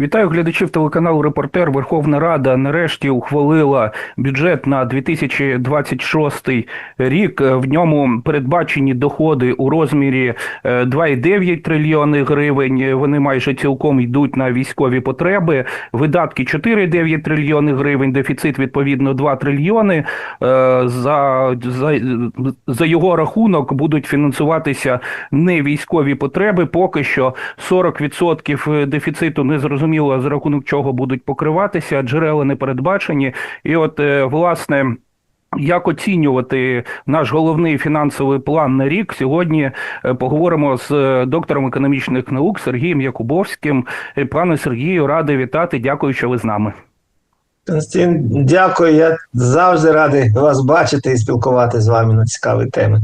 Вітаю глядачів телеканалу Репортер. Верховна Рада нарешті ухвалила бюджет на 2026 рік. В ньому передбачені доходи у розмірі е, 2,9 трильйони гривень. Вони майже цілком йдуть на військові потреби. Видатки 4,9 трильйони гривень. Дефіцит відповідно 2 трильйони. Е, За, за, за його рахунок будуть фінансуватися не військові потреби. Поки що 40% дефіциту не зрозуміло за рахунок чого будуть покриватися, джерела не передбачені. І от е, власне. Як оцінювати наш головний фінансовий план на рік? Сьогодні е, поговоримо з е, доктором економічних наук Сергієм Якубовським. Пане Сергію, радий вітати. Дякую, що ви з нами. Константин, дякую. Я завжди радий вас бачити і спілкуватися з вами на цікаві теми.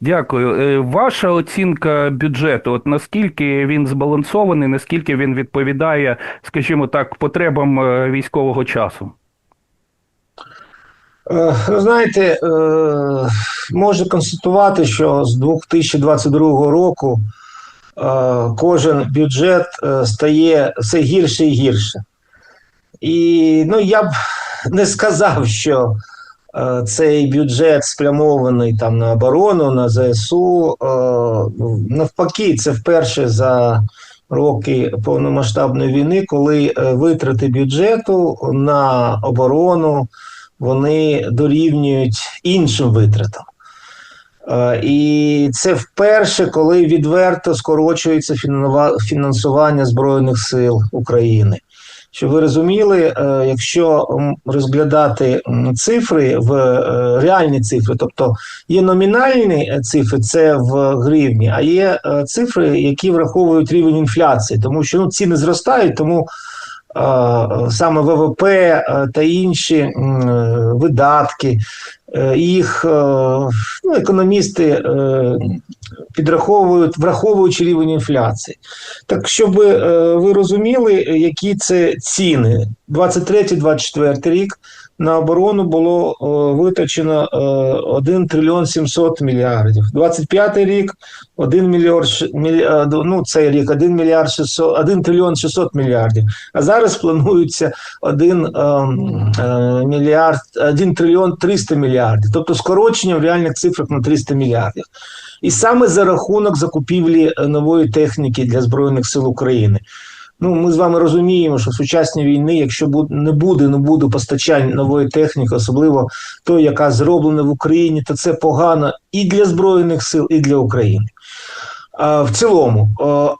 Дякую. Е, Ваша оцінка бюджету, от наскільки він збалансований, наскільки він відповідає, скажімо так, потребам е, військового часу? Е, знаєте, можу констатувати, що з 2022 року кожен бюджет стає все гірше і гірше. І ну, я б не сказав, що цей бюджет спрямований там на оборону, на ЗСУ. Е, навпаки, це вперше за роки повномасштабної війни, коли е, витрати бюджету на оборону вони дорівнюють іншим витратам. Е, І це вперше, коли відверто скорочується фінансування Збройних сил України. Щоб ви розуміли, е, якщо розглядати цифри в е, реальні цифри, тобто є номінальні е, цифри, це в гривні, а є цифри, які враховують рівень інфляції, тому що ну, ціни зростають, тому саме ВВП е, та інші е, видатки, е, їх е, ну, економісти е, підраховують, враховуючи рівень інфляції. Так, щоб е, ви розуміли, які це ціни. 23-24 рік на оборону було е, витрачено е, 1 трильйон 700 мільярдів. 25 рік 1 мільярд, е, ну цей рік 1 мільярд 600, 1 трильйон 600 мільярдів. А зараз планується 1 е, е, мільярд, 1 трильйон 300 мільярдів. Тобто скорочення в реальних цифрах на 300 мільярдів. І саме за рахунок закупівлі е, нової техніки для Збройних сил України. Ну, ми з вами розуміємо, що в сучасній війни, якщо не буде, не буде постачань нової техніки, особливо той, яка зроблена в Україні, то це погано і для Збройних сил, і для України. В цілому,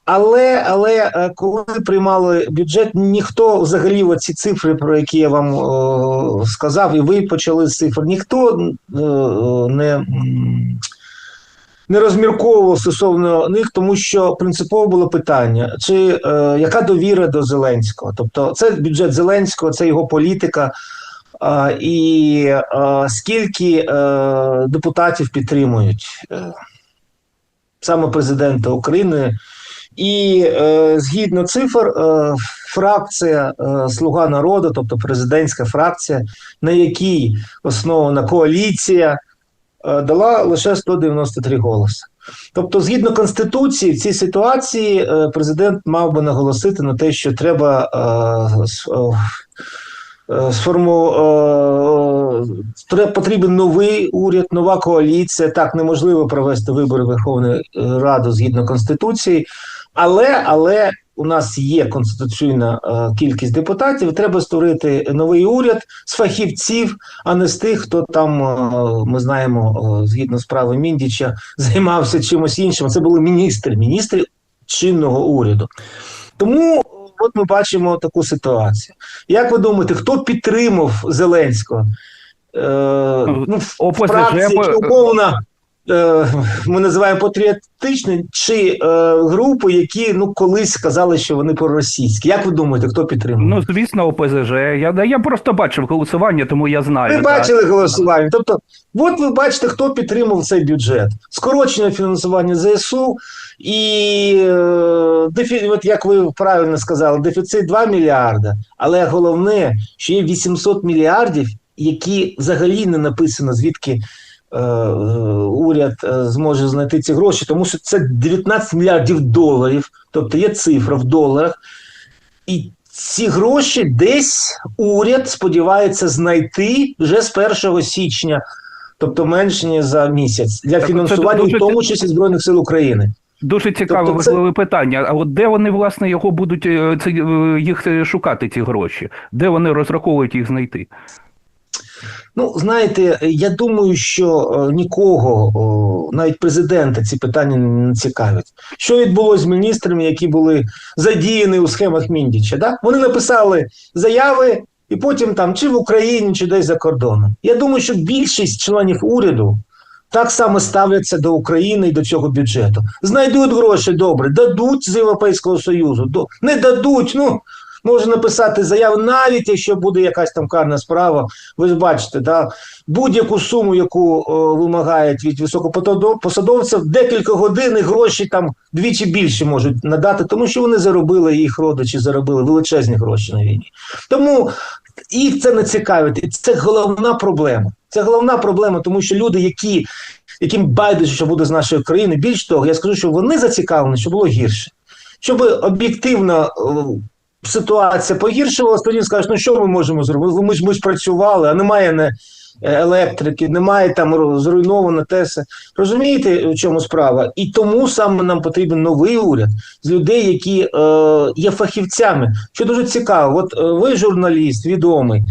але але е, коли приймали бюджет, ніхто взагалі оці цифри, про які я вам сказав, і ви почали з цифр, ніхто е, не, не розмірковував стосовно них, тому що принципово було питання: чи е, яка довіра до Зеленського? Тобто, це бюджет Зеленського, це його політика. А, і а, скільки е, депутатів підтримують е, саме президента України. І е, згідно цифр, е, фракція е, Слуга народу, тобто президентська фракція, на якій основана коаліція, е, дала лише 193 голоси. Тобто, згідно конституції, в цій ситуації е, президент мав би наголосити на те, що треба е, е, сформу е, потрібен новий уряд, нова коаліція. Так неможливо провести вибори Верховної Ради згідно конституції, але але у нас є конституційна е, кількість депутатів. Треба створити новий уряд з фахівців, а не з тих, хто там е, ми знаємо, е, згідно справи Міндіча, займався чимось іншим. Це були міністри, міністри чинного уряду. Тому от ми бачимо таку ситуацію. Як ви думаєте, хто підтримав Зеленського? Е, ну, ОПЗЖ, фракції, по- умовно, ми називаємо патріотичні, чи е, групи, які ну колись сказали, що вони проросійські. Як ви думаєте, хто підтримав? Ну, звісно, ОПЗЖ. Я, я просто бачив голосування, тому я знаю. Ви так. бачили голосування. Тобто, от ви бачите, хто підтримав цей бюджет. Скорочення фінансування ЗСУ і е, дефі... от як ви правильно сказали, дефіцит 2 мільярда. Але головне, що є 800 мільярдів, які взагалі не написано, звідки. Е, Уряд е, зможе знайти ці гроші, тому що це 19 мільярдів доларів, тобто є цифра в доларах, І ці гроші десь уряд сподівається знайти вже з 1 січня, тобто менше ніж за місяць, для це фінансування, дуже- в тому числі Збройних сил України. Дуже цікаве Тобто це- питання. А от де вони власне його будуть е, ці, е, їх шукати, ці гроші? Де вони розраховують їх знайти? Ну, знаєте, я думаю, що е, нікого, навіть президента, ці питання не цікавлять. Що відбулося з міністрами, які були задіяні у схемах Міндіча? Да? Вони написали заяви, і потім там чи в Україні, чи десь за кордоном. Я думаю, що більшість членів уряду так само ставляться до України і до цього бюджету. Знайдуть гроші добре, дадуть з Європейського Союзу, не дадуть. Ну може написати заяву, навіть якщо буде якась там карна справа. Ви ж бачите, да, будь-яку суму, яку о, вимагають від високопосадовців, декілька годин і гроші там двічі більше можуть надати, тому що вони заробили, їх родичі заробили величезні гроші на війні. Тому їх це не цікавить. Це головна проблема. Це головна проблема, тому що люди, які, яким байдуже, що буде з нашої країни, більш того, я скажу, що вони зацікавлені, щоб було гірше. Щоб об'єктивно о, ситуація погіршувалась, тоді скажуть, ну що ми можемо зробити? Ми ж ми ж працювали, а немає не електрики, немає там зруйновано те. Розумієте, в чому справа? І тому саме нам потрібен новий уряд з людей, які е, є фахівцями. Що дуже цікаво, от е, ви журналіст, відомий.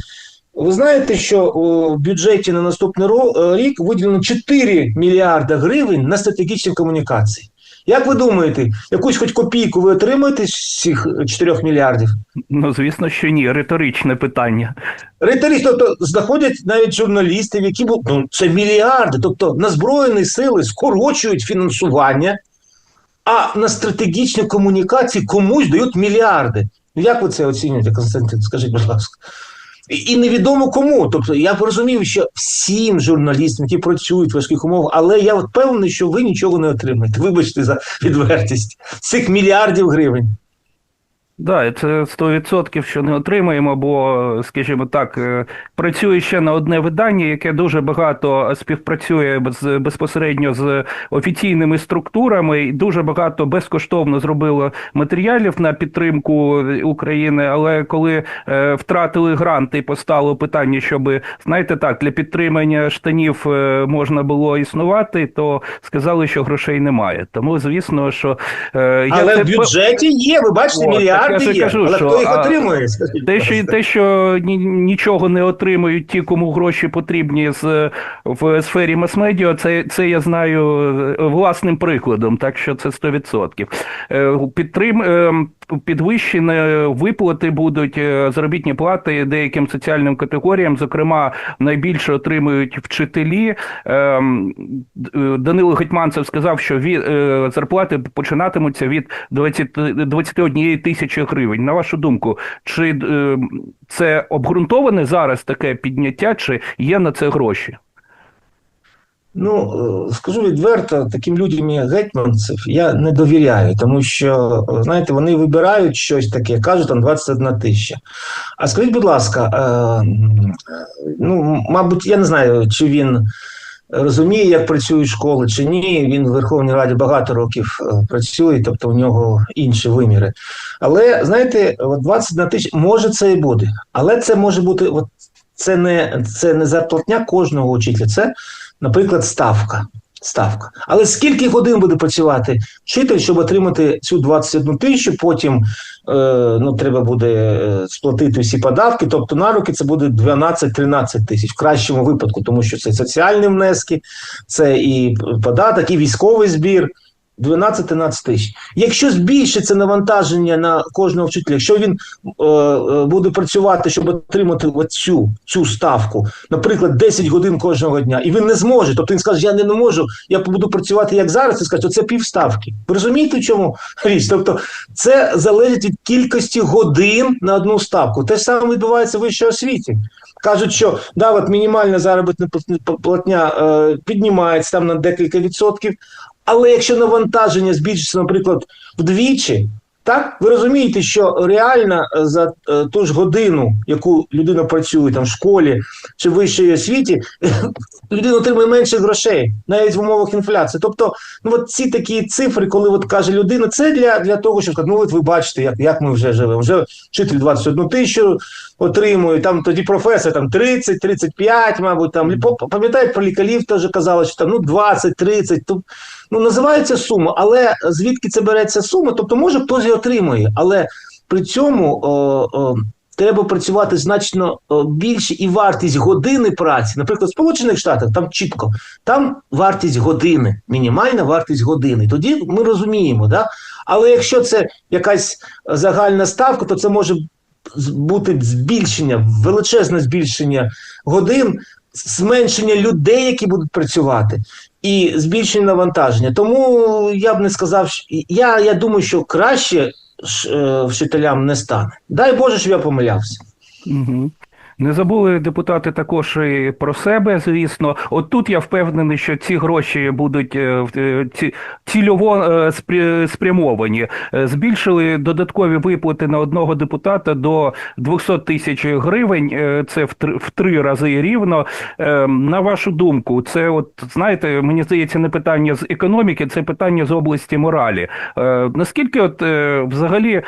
Ви знаєте, що у бюджеті на наступний е, рік виділено 4 мільярда гривень на стратегічні комунікації. Як ви думаєте, якусь хоч копійку ви отримаєте з цих 4 мільярдів? Ну, звісно, що ні, риторичне питання. Риторично, тобто знаходять навіть журналістів, які ну, це мільярди. Тобто на збройні сили скорочують фінансування, а на стратегічні комунікації комусь дають мільярди. Як ви це оцінюєте, Константин? Скажіть, будь ласка. І, невідомо кому. Тобто я розумів, що всім журналістам, які працюють в важких умовах, але я впевнений, що ви нічого не отримаєте. Вибачте за відвертість цих мільярдів гривень. Да, це 100% що не отримаємо, бо, скажімо так, е, працює ще на одне видання, яке дуже багато співпрацює з, безпосередньо з офіційними структурами, і дуже багато безкоштовно зробило матеріалів на підтримку України. Але коли е, втратили гранти постало питання, щоб знаєте так, для підтримання штанів е, можна було існувати, то сказали, що грошей немає. Тому звісно, що е, я Але це в бюджеті є, ви бачите, От, так я є. кажу, але що, хто їх а, отримує? Скажіть, те, що те, що ні, нічого не отримують ті, кому гроші потрібні з в сфері мас-медіа, це, це я знаю е, власним прикладом, так що це 100%. Е, Підтрим е, підвищені виплати будуть е, заробітні плати деяким соціальним категоріям. Зокрема, найбільше отримують вчителі. Ем, Данило Гетьманцев сказав, що від е, зарплати починатимуться від 20, 21 тисячі гривень. На вашу думку, чи е, це обґрунтоване зараз таке підняття, чи є на це гроші? Ну, е, скажу відверто, таким людям, як гетьманцев, я не довіряю, тому що, е, знаєте, вони вибирають щось таке, кажуть, там 21 тисяча. А скажіть, будь ласка, е, ну, мабуть, я не знаю, чи він розуміє, як працюють школи, чи ні. Він в Верховній Раді багато років працює, тобто у нього інші виміри. Але знаєте, от 21 тисяча, може це і буде, але це може бути, от це не, це не зарплатня кожного учителя, це наприклад, ставка. Ставка. Але скільки годин буде працювати вчитель, щоб отримати цю 21 тисячу, потім е, ну, треба буде е, сплатити всі податки, тобто на руки це буде 12-13 тисяч в кращому випадку, тому що це соціальні внески, це і податок, і військовий збір. 12-13 тисяч. Якщо збільшиться навантаження на кожного вчителя, якщо він е, е, буде працювати, щоб отримати оцю, цю ставку, наприклад, 10 годин кожного дня, і він не зможе, тобто він скаже, я не, можу, я буду працювати як зараз, і скаже, це півставки. Ви розумієте, в чому річ? Тобто це залежить від кількості годин на одну ставку. Те ж саме відбувається в вищій освіті. Кажуть, що да, от мінімальна заробітна платня е, піднімається там на декілька відсотків, але якщо навантаження збільшиться, наприклад, вдвічі, Так, ви розумієте, що реально е, за е, ту ж годину, яку людина працює там в школі чи вищій освіті, людина отримує менше грошей, навіть в умовах інфляції. Тобто, ну от ці такі цифри, коли от каже людина, це для, для того, щоб ну от ви бачите, як, як ми вже живемо. Вже вчитель 21 тисячу отримує, там тоді професор там 30, 35, мабуть, там пам'ятаєте, про лікарів теж казали, що там ну 20, 30, то ну називається сума, але звідки це береться сума? Тобто, може хтось отримує, але при цьому о, о, треба працювати значно більше, і вартість години праці, наприклад, в Сполучених Штатах там чітко, там вартість години, мінімальна вартість години. Тоді ми розуміємо, да? але якщо це якась загальна ставка, то це може бути збільшення, величезне збільшення годин, зменшення людей, які будуть працювати, і збільшення навантаження. Тому я б не сказав, я, я думаю, що краще е, вчителям не стане. Дай Боже, щоб я помилявся. Угу. Не забули депутати також і про себе, звісно. От тут я впевнений, що ці гроші будуть е, е, ці- цільово е, спрямовані. Збільшили додаткові виплати на одного депутата до 200 тисяч гривень. Це в три, в три рази рівно. На вашу думку, це от знаєте, мені здається, не питання з економіки, це питання з області моралі. Наскільки от взагалі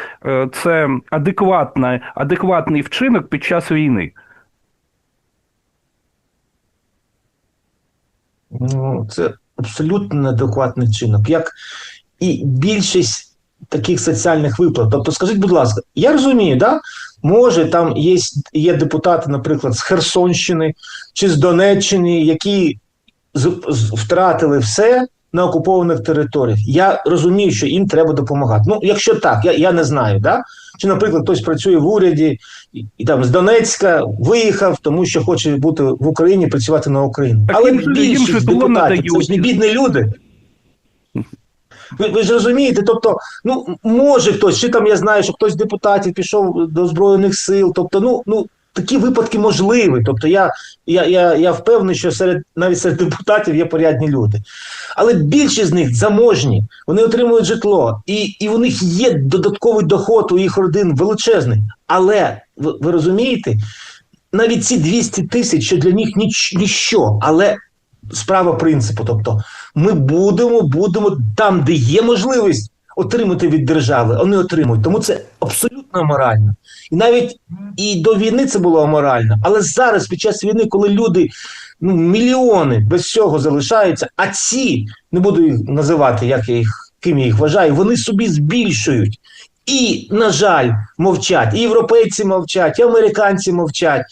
це адекватна, адекватний вчинок під час війни? Це абсолютно неадекватний чинок, як і більшість таких соціальних виплат. Тобто, скажіть, будь ласка, я розумію, да? може там є, є депутати, наприклад, з Херсонщини чи з Донеччини, які з, з- втратили все на окупованих територіях. Я розумію, що їм треба допомагати. Ну, якщо так, я, я не знаю, да? чи, наприклад, хтось працює в уряді і, і там з Донецька виїхав, тому що хоче бути в Україні, працювати на Україну. Так Але їм же- їм більшість депутатів це ж не бідні люди. Ви, ви ж розумієте, тобто, ну може хтось, чи там я знаю, що хтось з депутатів пішов до Збройних сил. Тобто, ну, ну такі випадки можливі. Тобто, я, я, я, я впевнений, що серед навіть серед депутатів є порядні люди. Але більшість з них заможні, вони отримують житло, і, і у них є додатковий доход у їх родин величезний. Але ви, ви розумієте, навіть ці 200 тисяч, що для них ніч, ніщо, але справа принципу. Тобто, ми будемо, будемо там, де є можливість отримати від держави, вони отримують. Тому це абсолютно аморально. І навіть і до війни це було аморально. Але зараз, під час війни, коли люди ну, мільйони без цього залишаються, а ці не буду їх називати, як я їх ким я їх вважаю, вони собі збільшують. І, на жаль, мовчать. І європейці мовчать, і американці мовчать.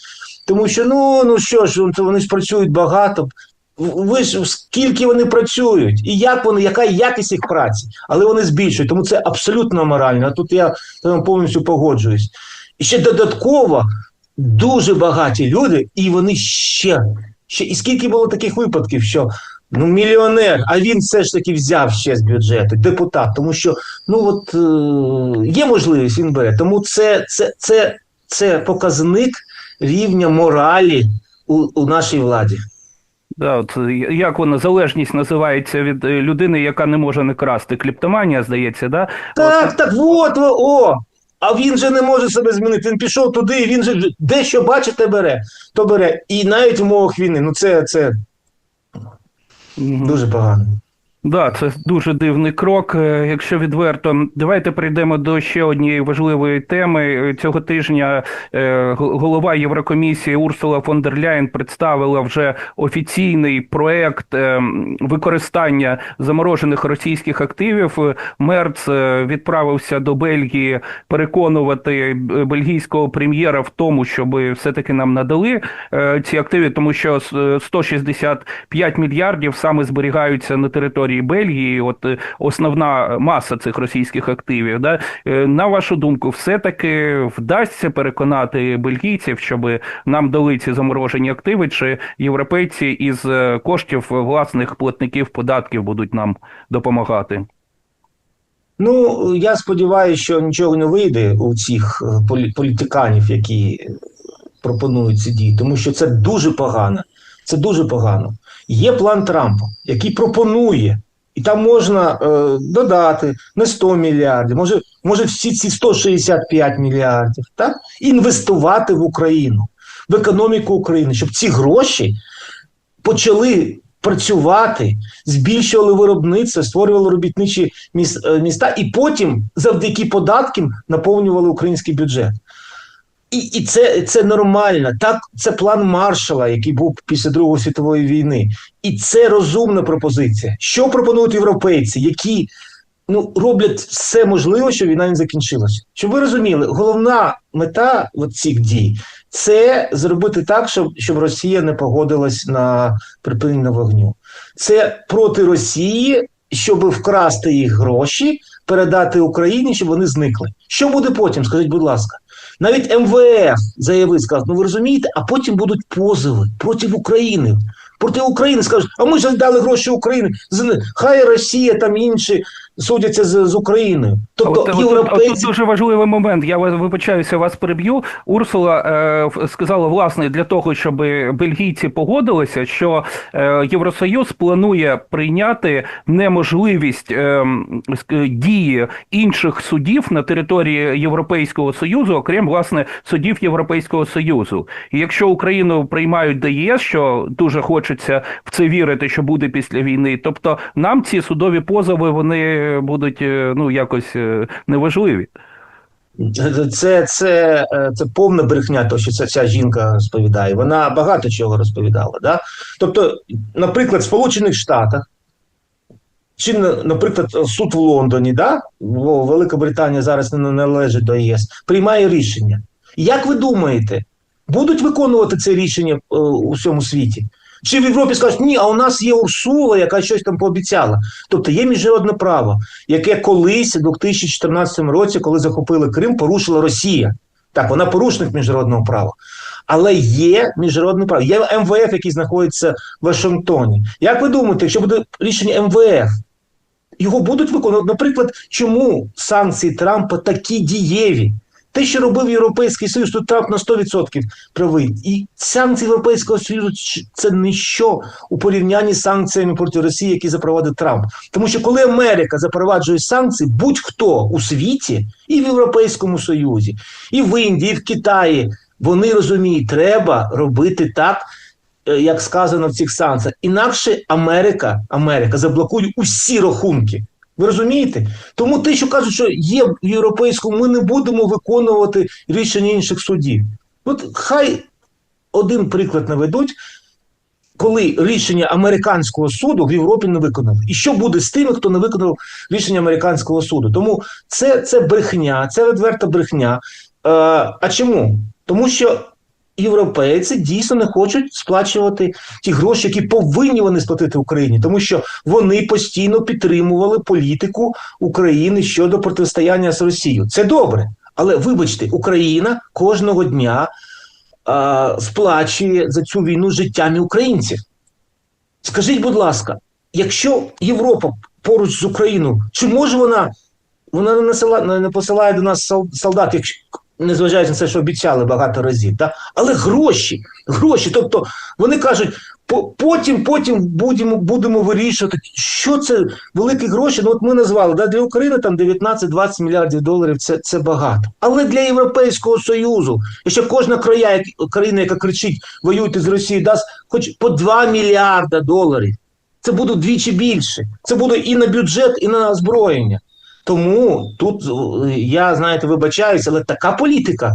Тому що ну, ну що ж, вони ж працюють багато. Ви ж скільки вони працюють, і як вони, яка якість їх праці, але вони збільшують, тому це абсолютно аморально. Тут я вами повністю погоджуюсь. І ще додатково дуже багаті люди, і вони ще, ще. І скільки було таких випадків, що ну мільйонер, а він все ж таки взяв ще з бюджету, депутат, тому що ну от е, є можливість, він бере. Тому це, це, це, це показник рівня моралі у, у нашій владі. Да, от як вона залежність називається від е, людини, яка не може не красти. Кліптоманія, здається, да? Так, так, от, о. А він же не може себе змінити. Він пішов туди, і він же дещо бачите, бачить, бере, то бере. І навіть в умовах війни. Ну це, це угу. дуже погано. Да, це дуже дивний крок. Е, Якщо відверто, давайте прийдемо до ще однієї важливої теми. Е, Цього тижня е, голова Єврокомісії Урсула фон дер Ляєн представила вже офіційний проект використання заморожених російських активів. Мерц відправився до Бельгії переконувати бельгійського прем'єра в тому, щоб все-таки нам надали ці активи, тому що с- е, 165 мільярдів саме зберігаються на території Бельгії. От е, основна маса цих російських активів. Да? Е, На вашу думку, все-таки вдасться переконати бельгійців, щоб нам дали ці заморожені активи, чи європейці із е, коштів власних платників податків будуть нам допомагати? Ну, я сподіваюся, що нічого не вийде у цих політиканів, які пропонують ці дії, тому що це дуже погано. Це дуже погано. Є план Трампа, який пропонує І там можна е, додати не 100 мільярдів, може, може всі ці 165 мільярдів, так? інвестувати в Україну, в економіку України, щоб ці гроші почали працювати, збільшували виробництво, створювали робітничі е, міста, і потім завдяки податкам наповнювали український бюджет. І, і це, це нормально. Так, це план Маршала, який був після Другої світової війни. І це розумна пропозиція. Що пропонують європейці, які ну, роблять все можливе, щоб війна не закінчилася. Щоб ви розуміли, головна мета цих дій це зробити так, щоб, щоб Росія не погодилась на припинення вогню. Це проти Росії, щоб вкрасти їх гроші, передати Україні, щоб вони зникли. Що буде потім? Скажіть, будь ласка. Навіть МВФ заявив, сказав, ну ви розумієте, а потім будуть позови проти України. Проти України скажуть, а ми ж дали гроші Україні. Хай Росія там інші судяться з, з Україною. Тобто От, от, от, європейці. тут дуже важливий момент. Я вибачаюся, вас переб'ю. Урсула е, сказала власне для того, щоб бельгійці погодилися, що е, Євросоюз планує прийняти неможливість е, дії інших судів на території Європейського союзу, окрім власне судів Європейського союзу. І якщо Україну приймають до ЄС, що дуже хочеться в це вірити, що буде після війни, тобто нам ці судові позови вони будуть е, ну якось е, неважливі. Це, це, е, це повна брехня, то що ця, ця жінка розповідає. Вона багато чого розповідала. Да? Тобто, наприклад, в Сполучених Штатах, чи, наприклад, суд в Лондоні, да? бо Велика Британія зараз не належить до ЄС, приймає рішення. Як ви думаєте, будуть виконувати це рішення у всьому світі? Чи в Європі скажуть, ні, а у нас є Урсула, яка щось там пообіцяла. Тобто є міжнародне право, яке колись у 2014 році, коли захопили Крим, порушила Росія. Так, вона порушник міжнародного права. Але є міжнародне право. Є МВФ, який знаходиться в Вашингтоні. Як ви думаєте, якщо буде рішення МВФ, його будуть виконувати? Наприклад, чому санкції Трампа такі дієві? Те, що робив Європейський Союз, тут Трамп на 100% правий. І санкції Європейського Союзу це ніщо у порівнянні з санкціями проти Росії, які запровадив Трамп. Тому що коли Америка запроваджує санкції, будь-хто у світі, і в Європейському Союзі, і в Індії, і в Китаї, вони розуміють, треба робити так, е, як сказано в цих санкціях. Інакше Америка, Америка заблокує усі рахунки. Ви розумієте? Тому те, що кажуть, що є в європейському, ми не будемо виконувати рішення інших судів. От хай один приклад наведуть, коли рішення американського суду в Європі не виконали. І що буде з тими, хто не виконав рішення американського суду? Тому це, це брехня, це відверта брехня. Е, а чому? Тому що європейці дійсно не хочуть сплачувати ті гроші, які повинні вони сплатити Україні, тому що вони постійно підтримували політику України щодо протистояння з Росією. Це добре. Але вибачте, Україна кожного дня а, сплачує за цю війну життями українців. Скажіть, будь ласка, якщо Європа поруч з Україною, чи може вона, вона не, насила, не посилає до нас солдат, якщо, незважаючи на це, що обіцяли багато разів, да? але гроші, гроші. Тобто вони кажуть, потім, потім будемо, будемо вирішувати, що це великі гроші. Ну, от ми назвали да, для України там 19-20 мільярдів доларів це, це багато. Але для Європейського Союзу, якщо кожна края, країна, яка кричить, воюйте з Росією, дасть хоч по 2 мільярда доларів. Це буде вдвічі більше. Це буде і на бюджет, і на озброєння. Тому тут е, я, знаєте, вибачаюся, але така політика,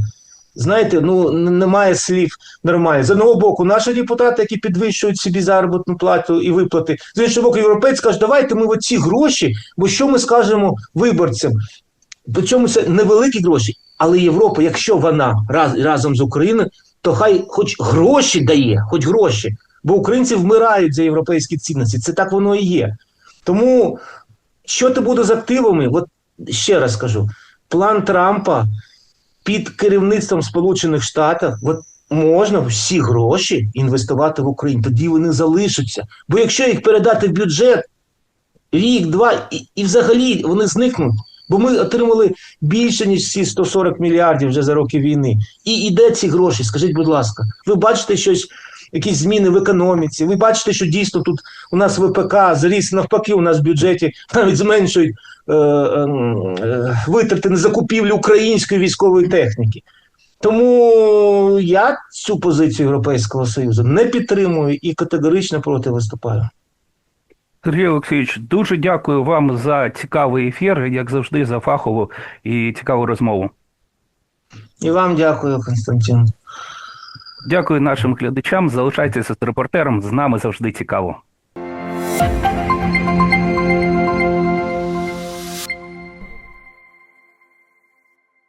знаєте, ну немає слів нормально. З одного боку, наші депутати, які підвищують собі заробітну плату і виплати, з іншого боку, європейці кажуть, давайте ми оці гроші, бо що ми скажемо виборцям? Причому це невеликі гроші, але Європа, якщо вона раз, разом з Україною, то хай хоч гроші дає, хоч гроші. Бо українці вмирають за європейські цінності. Це так воно і є. Тому що ти буде з активами? От ще раз скажу: план Трампа під керівництвом Сполучених Штатів, от можна всі гроші інвестувати в Україну, тоді вони залишаться. Бо якщо їх передати в бюджет рік, два, і, і взагалі вони зникнуть. Бо ми отримали більше, ніж ці 140 мільярдів вже за роки війни. І іде ці гроші, скажіть, будь ласка, ви бачите щось якісь зміни в економіці. Ви бачите, що дійсно тут у нас ВПК зріс, навпаки, у нас в бюджеті навіть зменшують е, е, е, витрати на закупівлю української військової техніки. Тому я цю позицію Європейського Союзу не підтримую і категорично проти виступаю. Сергій Олексійович, дуже дякую вам за цікавий ефір, як завжди, за фахову і цікаву розмову. І вам дякую, Константин. Дякую нашим глядачам. Залишайтеся з репортером. З нами завжди цікаво.